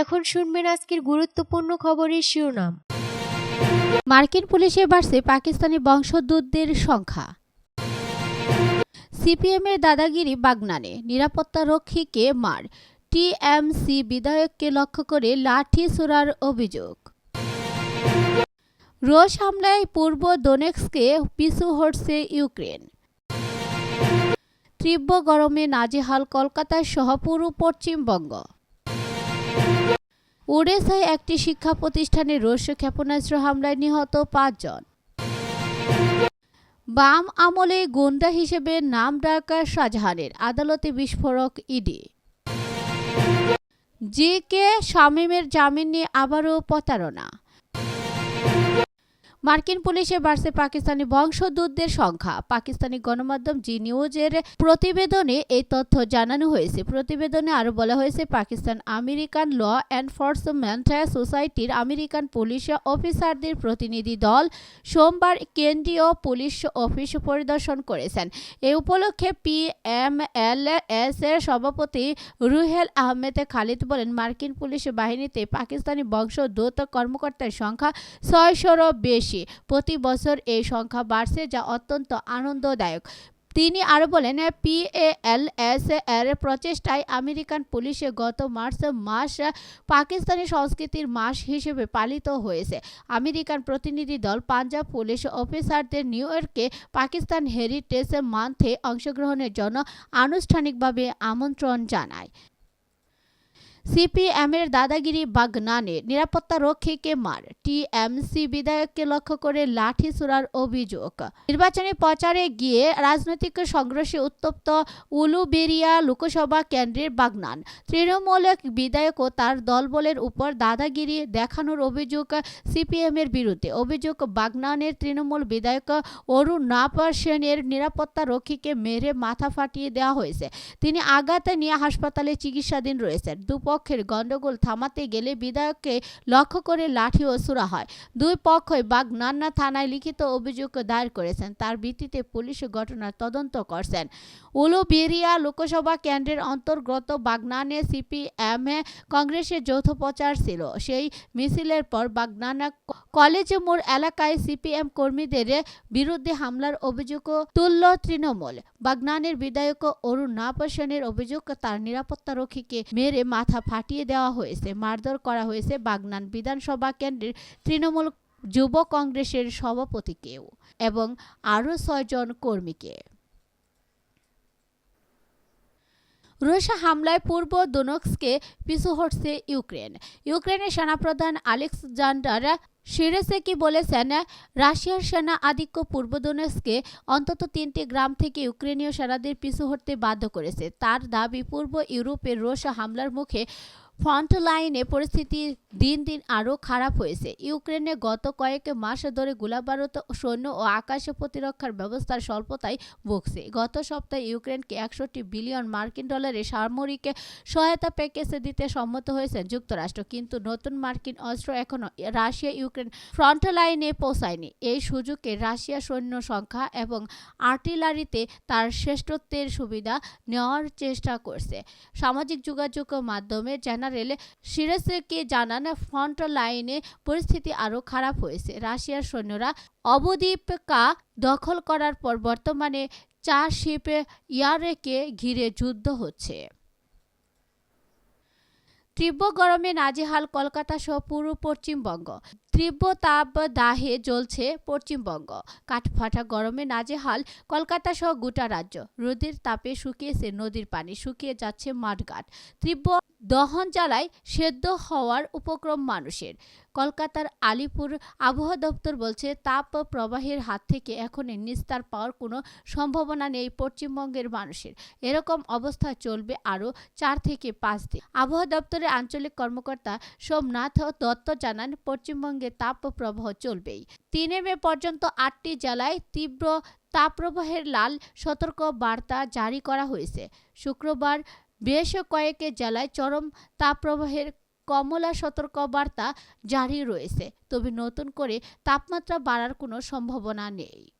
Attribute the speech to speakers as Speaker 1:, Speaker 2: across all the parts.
Speaker 1: এখন শুনবেন আজকের গুরুত্বপূর্ণ খবরের শিরোনাম।
Speaker 2: মার্কিন পুলিশে বাড়ছে পাকিস্তানি বংশোদ্ভূতদের সংখ্যা। সিপিএমের দাদাগিরি বাগনানে, নিরাপত্তা রক্ষীকে মার। টিএমসি বিধায়ককে লক্ষ্য করে লাঠি ছোড়ার অভিযোগ। রোস হামলায় পূর্ব দোনেক্সকে পিছু হটছে ইউক্রেন। তীব্র গরমে নাজেহাল কলকাতার সহ পুরো পশ্চিমবঙ্গ। ওড়িশায় একটি শিক্ষা প্রতিষ্ঠানে রস্য ক্ষেপণাস্ত্র হামলায় নিহত পাঁচজন। বাম আমলে গুন্ডা হিসেবে নাম ডাকা শাহজাহানের আদালতে বিস্ফোরক ইডি। জি কে শামীমের জামিন নিয়ে আবারও প্রতারণা। মার্কিন পুলিশে বাড়ছে পাকিস্তানি বংশোদ্ভূতদের সংখ্যা। পাকিস্তানি গণমাধ্যম জি নিউজের প্রতিবেদনে এই তথ্য জানানো হয়েছে। প্রতিবেদনে আরও বলা হয়েছে, পাকিস্তান আমেরিকান ল এনফোর্সমেন্ট সোসাইটির আমেরিকান পুলিশ অফিসারদের প্রতিনিধি দল সোমবার কেন্দ্রীয় পুলিশ অফিস পরিদর্শন করেছেন। এ উপলক্ষে পিএমএলএস এর সভাপতি রুহেল আহমেদ খালিদ বলেন, মার্কিন পুলিশ বাহিনীতে পাকিস্তানি বংশোদ্ভূত কর্মকর্তার সংখ্যা ছয়শোরও বেশি। প্রতি বছর এই সংখ্যা বাড়ছে, যা অত্যন্ত আনন্দদায়ক। তিনি আরও বলেন পিএএলএস এর প্রচেষ্টায় আমেরিকান পুলিশে গত মার্চ মাস পাকিস্তানি সংস্কৃতির মাস হিসেবে পালিত হয়েছে। আমেরিকান প্রতিনিধি দল পাঞ্জাব পুলিশ অফিসারদের নিউ ইয়র্কে পাকিস্তান হেরিটেজ মান্থে অংশগ্রহণের জন্য আনুষ্ঠানিকভাবে আমন্ত্রণ জানায়। সিপিএমের দাদাগিরি বাগনানে নিরাপত্তা রক্ষীকে মার। টিএমসি বিধায়ককে লক্ষ্য করে লাঠি ছোড়ার অভিযোগ। নির্বাচনী প্রচারে গিয়ে রাজনৈতিক সংঘর্ষে উত্তপ্ত উলুবেরিয়া লোকসভা কেন্দ্রের বাগনান। তৃণমূল বিধায়ক ও তার দলবলের উপর দাদাগিরি দেখানোর অভিযোগ সিপিএমের বিরুদ্ধে। অভিযোগ, বাগনানের তৃণমূল বিধায়ক অরুণ নাপার সেনের নিরাপত্তা রক্ষীকে মেরে মাথা ফাটিয়ে দেওয়া হয়েছে। তিনি আঘাতে নিয়ে হাসপাতালে চিকিৎসাধীন রয়েছেন। দুপক্ষের গণ্ডগোল থামাতে গেলে বিধায়ককে লক্ষ্য করে লাঠি ও সুরা হয়। দুই পক্ষই বাগনান্না থানায় লিখিত অভিযোগ দায়ের করেছেন। তার ভিত্তিতে পুলিশ ঘটনার তদন্ত করছেন। উলুবেরিয়া লোকসভা কেন্দ্রের অন্তর্গত বাগনানে সিপিএম কংগ্রেসের যৌথ প্রচার ছিল। সেই মিছিলের পর বাগনানা কলেজ মোড় এলাকায় সিপিএম কর্মীদের বিরুদ্ধে হামলার অভিযোগ তুলল তৃণমূল। বাগনানের বিধায়ক অরুণ নাপাসনের অভিযোগ, তার নিরাপত্তা রক্ষীকে মেরে মাথা ফাটিয়ে দেওয়া হয়েছে, মারধর করা হয়েছে বাগনান বিধানসভা কেন্দ্রের তৃণমূল যুব কংগ্রেসের সভাপতিকেও এবং আরও ছয়জন কর্মীকে। রুশ হামলায় পূর্ব দোনক্সকে পিছু হটছে ইউক্রেন। ইউক্রেনের সেনাপ্রধান আলেক্সান্ডার সিরেসেকি বলেছেন, রাশিয়ার সেনা আধিক্য পূর্ব দোনেস্কে অন্তত তিনটি গ্রাম থেকে ইউক্রেনীয় সেনাদের পিছু হটতে বাধ্য করেছে। তার দাবি, পূর্ব ইউরোপের রুশ হামলার মুখে ফ্রন্ট লাইনে পরিস্থিতি দিন দিন আরও খারাপ হয়েছে। ইউক্রেনে গত কয়েক মাস ধরে গোলাবারুদ, সৈন্য ও আকাশে প্রতিরক্ষার ব্যবস্থার স্বল্পতায় ভুগছে। গত সপ্তাহে ইউক্রেনকে একষট্টি বিলিয়ন মার্কিন ডলারের সামরিক সহায়তা প্যাকেজ দিতে সম্মত হয়েছে যুক্তরাষ্ট্র। কিন্তু নতুন মার্কিন অস্ত্র এখনও রাশিয়া ইউক্রেন ফ্রন্ট লাইনে পৌঁছায়নি। এই সুযোগে রাশিয়া সৈন্য সংখ্যা এবং আর্টিলারিতে তার শ্রেষ্ঠত্বের সুবিধা নেওয়ার চেষ্টা করছে। সামাজিক যোগাযোগ মাধ্যমে জেনারেল সিরেসকে জানান ফ্রন্ট লাইনে পরিস্থিতি আরও খারাপ হয়েছে। রাশিয়ার সৈন্যরা অবদ্বীপকা দখল করার পর বর্তমানে চার শিপে ইয়ারেকে ঘিরে যুদ্ধ হচ্ছে। তীব্র গরমে নাজেহাল কলকাতা সহ পুরো পশ্চিমবঙ্গ। তীব্র তাপ দাহে জ্বলছে পশ্চিমবঙ্গ। কাঠফাটা গরমে নাজেহাল কলকাতা সহ গোটা রাজ্য। রোদের তাপে শুকিয়েছে নদীর পানি, শুকিয়ে যাচ্ছে মাঠঘাট। তীব্র দহন জ্বালায় সেদ্ধ হওয়ার উপক্রম মানুষের। কলকাতার আলিপুর আবহাওয়া দপ্তর বলছে, তাপ প্রবাহের হাত থেকে এখন নিস্তার পাওয়ার কোনো সম্ভাবনা নেই পশ্চিমবঙ্গের মানুষের। এরকম অবস্থা চলবে আরও চার থেকে পাঁচ দিন। আবহাওয়া দপ্তরের আঞ্চলিক কর্মকর্তা সোমনাথ দত্ত জানান, পশ্চিমবঙ্গে তাপ প্রবাহ চলবেই। তিনে মে পর্যন্ত আটটি জেলায় তীব্র তাপপ্রবাহের লাল সতর্ক বার্তা জারি করা হয়েছে। শুক্রবার বেশ কয়েক জেলায় চরম তাপপ্রবাহের কমলা সতর্কবার্তা জারি রয়েছে। তবে নতুন করে তাপমাত্রা বাড়ার কোনো সম্ভাবনা নেই।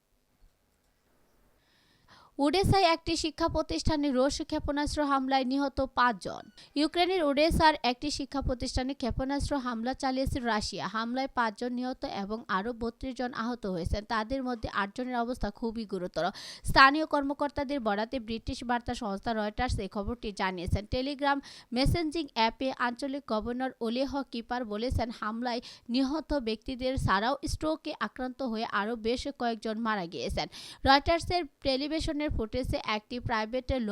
Speaker 2: ওডেসায় একটি শিক্ষা প্রতিষ্ঠানে রুশ ক্ষেপণাস্ত্র হামলায় নিহত পাঁচজন। ইউক্রেনের ওডেসার একটি শিক্ষা প্রতিষ্ঠানে ক্ষেপণাস্ত্র হামলা চালিয়েছে রাশিয়া। হামলায় পাঁচজন নিহত এবং আরও বত্রিশ জন আহত হয়েছেন। তাদের মধ্যে আটজনের অবস্থা খুবই গুরুতর। স্থানীয় কর্মকর্তাদের বরাতে ব্রিটিশ বার্তা সংস্থা রয়টার্স এই খবরটি জানিয়েছেন। টেলিগ্রাম মেসেঞ্জিং অ্যাপে আঞ্চলিক গভর্নর ওলেহ কিপার বলেছেন, হামলায় নিহত ব্যক্তিদের ছাড়াও স্ট্রোকে আক্রান্ত হয়ে আরও বেশ কয়েকজন মারা গিয়েছেন। রয়টার্সের টেলিভিশনের ফুটেজে একটি প্রাইভেট ল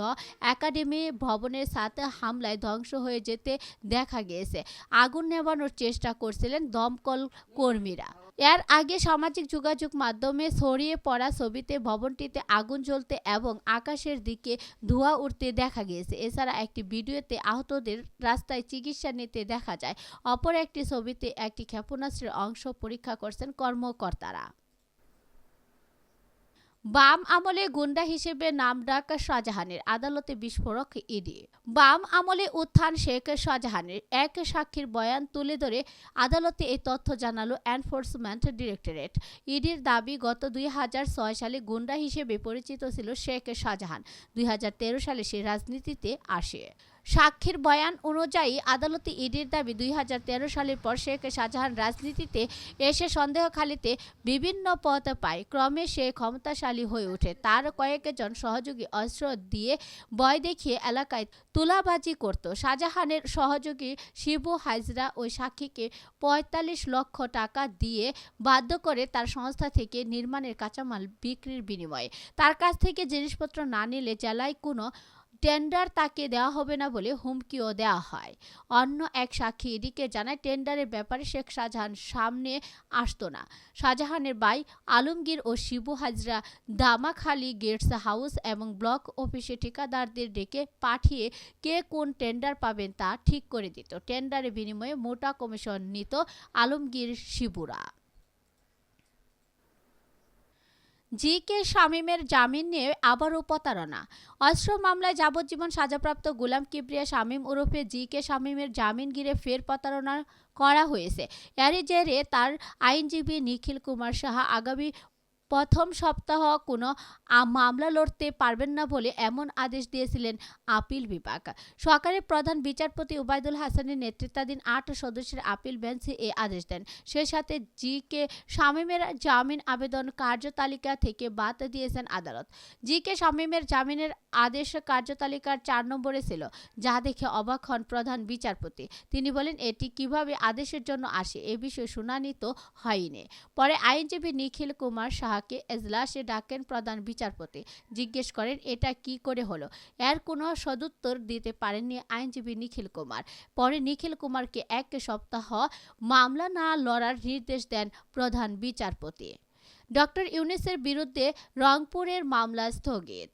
Speaker 2: একাডেমি ভবনের সাথে হামলায় ধ্বংস হয়ে যেতে দেখা গিয়েছে। আগুন নেভানোর চেষ্টা করছিলেন দমকল কর্মীরা। এর আগে সামাজিক যোগাযোগ মাধ্যমে ছড়িয়ে পড়া ছবিতে ভবনটিতে আগুন জ্বলতে এবং আকাশের দিকে ধোঁয়া উঠতে দেখা গিয়েছে। এছাড়া একটি ভিডিওতে আহতদের রাস্তায় চিকিৎসা নিতে দেখা যায়। অপর একটি ছবিতে একটি ক্ষেপণাস্ত্রের অংশ পরীক্ষা করছেন কর্মকর্তারা। বাম আমলে গুন্ডা হিসেবে নাম ডাক শাহজাহানের, আদালতে বিস্ফোরক ইডি। বাম আমলে উত্থান শেখ শাহজাহানের, এক সাক্ষীর বয়ান তুলে ধরে আদালতে এই তথ্য জানালো এনফোর্সমেন্ট ডিরেক্টরেট। ইডির দাবি, গত দুই হাজার ছয় সালে গুন্ডা হিসেবে পরিচিত ছিল শেখ শাহজাহান। দুই হাজার তেরো সালে সে রাজনীতিতে আসে। সাক্ষীর বয়ান অনুযায়ী আদালতে ইডির দাবি দুই হাজার তেরো সালের পর শেখ শাহজাহান রাজনীতিতে এসে সন্দেহখালিতে বিভিন্ন পদ পায়। ক্রমে সে ক্ষমতাশালী হয়ে ওঠে। তার কয়েকজন সহযোগী অস্ত্র দিয়ে বয় দেখিয়ে এলাকায় তুলাবাজি করত। শাহজাহানের সহযোগী শিবু হাজরা ওই সাক্ষীকে পঁয়তাল্লিশ লক্ষ টাকা দিয়ে বাধ্য করে তার সংস্থা থেকে নির্মাণের কাঁচামাল বিক্রির বিনিময়ে। তার কাছ থেকে জিনিসপত্র না নিলে জেলায় কোনো টেন্ডার তাকে দেওয়া হবে না বলে হুমকিও দেওয়া হয়। অন্য এক সাক্ষী এদিকে জানায়, টেন্ডারের ব্যাপারে শেখ শাহজাহান সামনে আসতো না। শাহজাহানের ভাই আলমগীর ও শিবু হাজরা দামাখালি গেটস হাউস এবং ব্লক অফিসে ঠিকাদারদের ডেকে পাঠিয়ে কে কোন টেন্ডার পাবেন তা ঠিক করে দিত। টেন্ডারের বিনিময়ে মোটা কমিশন নিত আলমগীর শিবুরা। জি কে শামীমের জামিন নিয়ে আবারও প্রতারণা। অস্ত্র মামলায় যাবজ্জীবন সাজাপ্রাপ্ত গুলাম কিবরিয়া শামীম ওরফে জি কে শামীমের জামিন গিরে ফের প্রতারণা করা হয়েছে। এরই জেরে তার আইনজীবী নিখিল কুমার সাহা আগামী প্রথম সপ্তাহ কোনো মামলা লড়তে পারবেন না বলে এমন আদেশ দিয়েছিলেন আপিল বিভাগ। সরকারের প্রধান বিচারপতি উবায়দুল হাসানের নেতৃত্বাধীন আট সদস্যের আপিল বেঞ্চ এ আদেশ দেন। সে সাথে জি কে শামীমের জামিন আবেদন কার্যতালিকা থেকে বাদ দিয়েছেন আদালত। জি কে শামীমের জামিনের আদেশ কার্যতালিকার চার নম্বরে ছিল, যা দেখে অবাক হন প্রধান বিচারপতি। তিনি বলেন, এটি কীভাবে আদেশের জন্য আসে এ বিষয়ে শুনানি তো হয়নি। পরে আইনজীবী নিখিল কুমার সাহাকে এজলাসে ডাকেন প্রধান বিচারপতি। জিজ্ঞেস করেন, এটা কি করে হলো? এর কোনো সদুত্তর দিতে পারেননি আইনজীবী নিখিল কুমার। পরে নিখিল কুমারকে এক সপ্তাহ মামলা না লড়ার নির্দেশ দেন প্রধান বিচারপতি। ডক্টর ইউনিসের বিরুদ্ধে রংপুরের মামলা স্থগিত।